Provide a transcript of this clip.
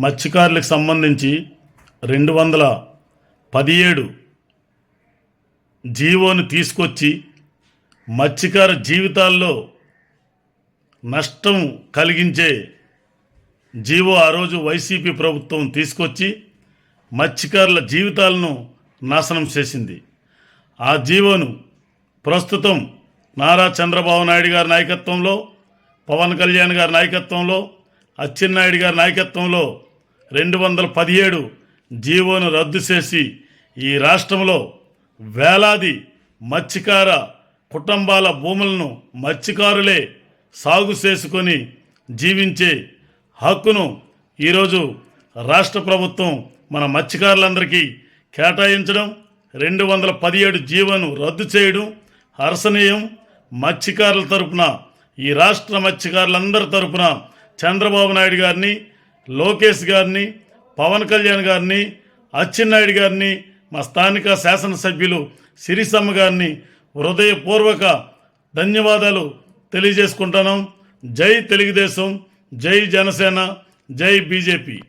మత్స్యకారులకు సంబంధించి రెండు వందల పదిహేడు జీవోని తీసుకొచ్చి మత్స్యకార జీవితాల్లో నష్టం కలిగించే జీవో ఆ రోజు వైసీపీ ప్రభుత్వం తీసుకొచ్చి మత్స్యకారుల జీవితాలను నాశనం చేసింది. ఆ జీవోను ప్రస్తుతం నారా చంద్రబాబు నాయుడు గారి నాయకత్వంలో పవన్ కళ్యాణ్ గారి నాయకత్వంలో అచ్చెన్నాయుడు గారి నాయకత్వంలో రెండు వందల పదిహేడు జీవోను రద్దు చేసి ఈ రాష్ట్రంలో వేలాది మత్స్యకార కుటుంబాల భూములను మత్స్యకారులే సాగు చేసుకొని జీవించే హక్కును ఈరోజు రాష్ట్ర ప్రభుత్వం మన మత్స్యకారులందరికీ కేటాయించడం రెండు వందల పదిహేడు జీవోను రద్దు చేయడం హర్షణీయం. మత్స్యకారుల తరపున ఈ రాష్ట్ర మత్స్యకారులందరి తరపున చంద్రబాబు నాయుడు గారిని లోకేష్ గారిని పవన్ కళ్యాణ్ గారిని అచ్చెన్నాయుడు గారిని మా స్థానిక శాసనసభ్యులు సిరిసమ్మ గారిని హృదయపూర్వక ధన్యవాదాలు తెలియజేసుకుంటున్నాం. జై తెలుగుదేశం జై జనసేన జై బీజేపీ.